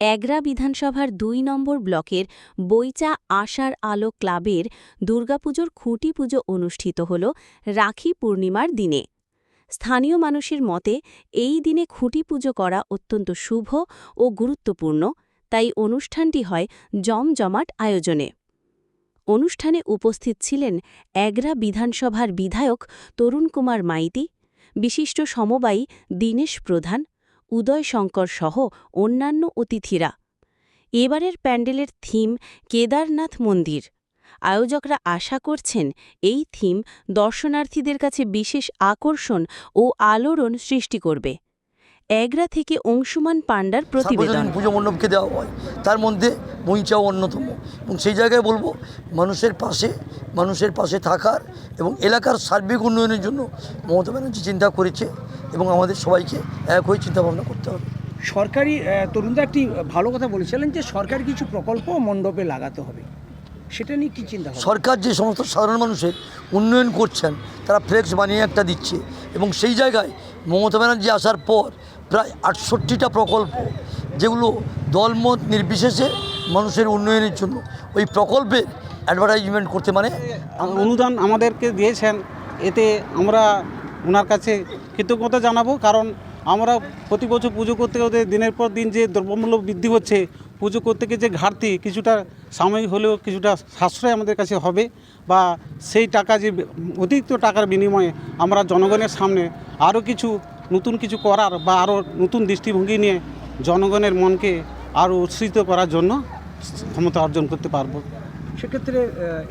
এগরা বিধানসভার দুই নম্বর ব্লকের বইচা আশার আলো ক্লাবের দুর্গাপুজোর খুঁটি পুজো অনুষ্ঠিত হল রাখি পূর্ণিমার দিনে। স্থানীয় মানুষের মতে, এই দিনে খুঁটি পুজো করা অত্যন্ত শুভ ও গুরুত্বপূর্ণ, তাই অনুষ্ঠানটি হয় জমজমাট আয়োজনে। অনুষ্ঠানে উপস্থিত ছিলেন এগরা বিধানসভার বিধায়ক তরুণ কুমার মাইতি, বিশিষ্ট সমবায়ী দীনেশ প্রধান উদয় শঙ্কর সহ অন্যান্য অতিথিরা। এবারের প্যান্ডেলের থিম কেদারনাথ মন্দির। আয়োজকরা আশা করছেন এই থিম দর্শনার্থীদের কাছে বিশেষ আকর্ষণ ও আলোড়ন সৃষ্টি করবে। এগরা থেকে অংশুমান পাণ্ডার প্রতিবেদন। পুজো মণ্ডপকে দেওয়া হয়। তার মধ্যে মহিচাও অন্যতম। এবং সেই জায়গায় বলব মানুষের পাশে মানুষের পাশে থাকার এবং এলাকার সার্বিক উন্নয়নের জন্য মমতা ব্যানার্জি চিন্তা করেছে এবং আমাদের সবাইকে এক হয়ে চিন্তাভাবনা করতে হবে। সরকারি তরুণদা একটি ভালো কথা বলেছিলেন যে সরকার কিছু প্রকল্প মণ্ডপে লাগাতে হবে। সেটা নিয়ে কি চিন্তা সরকার যে সমস্ত সাধারণ মানুষের উন্নয়ন করছেন তারা ফ্লেক্স বানিয়ে একটা দিচ্ছে এবং সেই জায়গায় মমতা ব্যানার্জি আসার পর প্রায় আটষট্টিটা প্রকল্প যেগুলো দলমত নির্বিশেষে মানুষের উন্নয়নের জন্য ওই প্রকল্পে অ্যাডভার্টাইজমেন্ট করতে মানে অনুদান আমাদেরকে দিয়েছেন। এতে আমরা ওনার কাছে কৃতজ্ঞতা জানাব, কারণ আমরা প্রতি বছর পুজো করতে করতে দিনের পর দিন যে দ্রব্যমূল্য বৃদ্ধি হচ্ছে, পুজো করতে গিয়ে যে ঘাটতি কিছুটা সাময়িক হলেও কিছুটা সাশ্রয় আমাদের কাছে হবে বা সেই টাকা যে অতিরিক্ত টাকার বিনিময়ে আমরা জনগণের সামনে আরও কিছু নতুন কিছু করার বা আরও নতুন দৃষ্টিভঙ্গি নিয়ে জনগণের মনকে আরও উৎসৃত করার জন্য ক্ষমতা অর্জন করতে পারব। সেক্ষেত্রে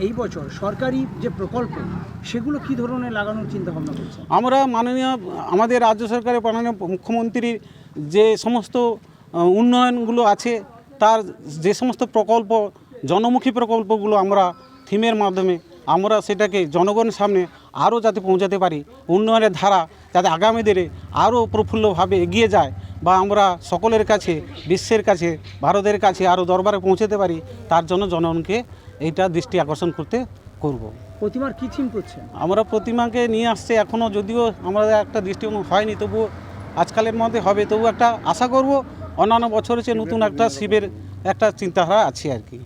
এই বছর সরকারি যে প্রকল্প সেগুলো কি ধরনের লাগানোর চিন্তা ভাবনা করছেন? আমরা মাননীয় আমাদের রাজ্য সরকারের মাননীয় মুখ্যমন্ত্রীর যে সমস্ত উন্নয়নগুলো আছে তার যে সমস্ত প্রকল্প জনমুখী প্রকল্পগুলো আমরা থিমের মাধ্যমে আমরা সেটাকে জনগণের সামনে আরও যাতে পৌঁছাতে পারি উন্নয়নের ধারা যাতে আগামী দিনে আরও প্রফুল্লভাবে এগিয়ে যায় বা আমরা সকলের কাছে বিশ্বের কাছে ভারতের কাছে আরও দরবারে পৌঁছাতে পারি তার জন্য জনগণকে এইটা দৃষ্টি আকর্ষণ করতে করব। প্রতিমার কি থিম করছেন আমরা প্রতিমাকে নিয়ে আসছে এখনও যদিও আমাদের একটা দৃষ্টিভঙ্গি হয়নি তবুও আজকালের মধ্যে হবে তবু একটা আশা করব অন্যান্য বছরের চেয়ে নতুন একটা শিবের একটা চিন্তাধারা আছে আর কি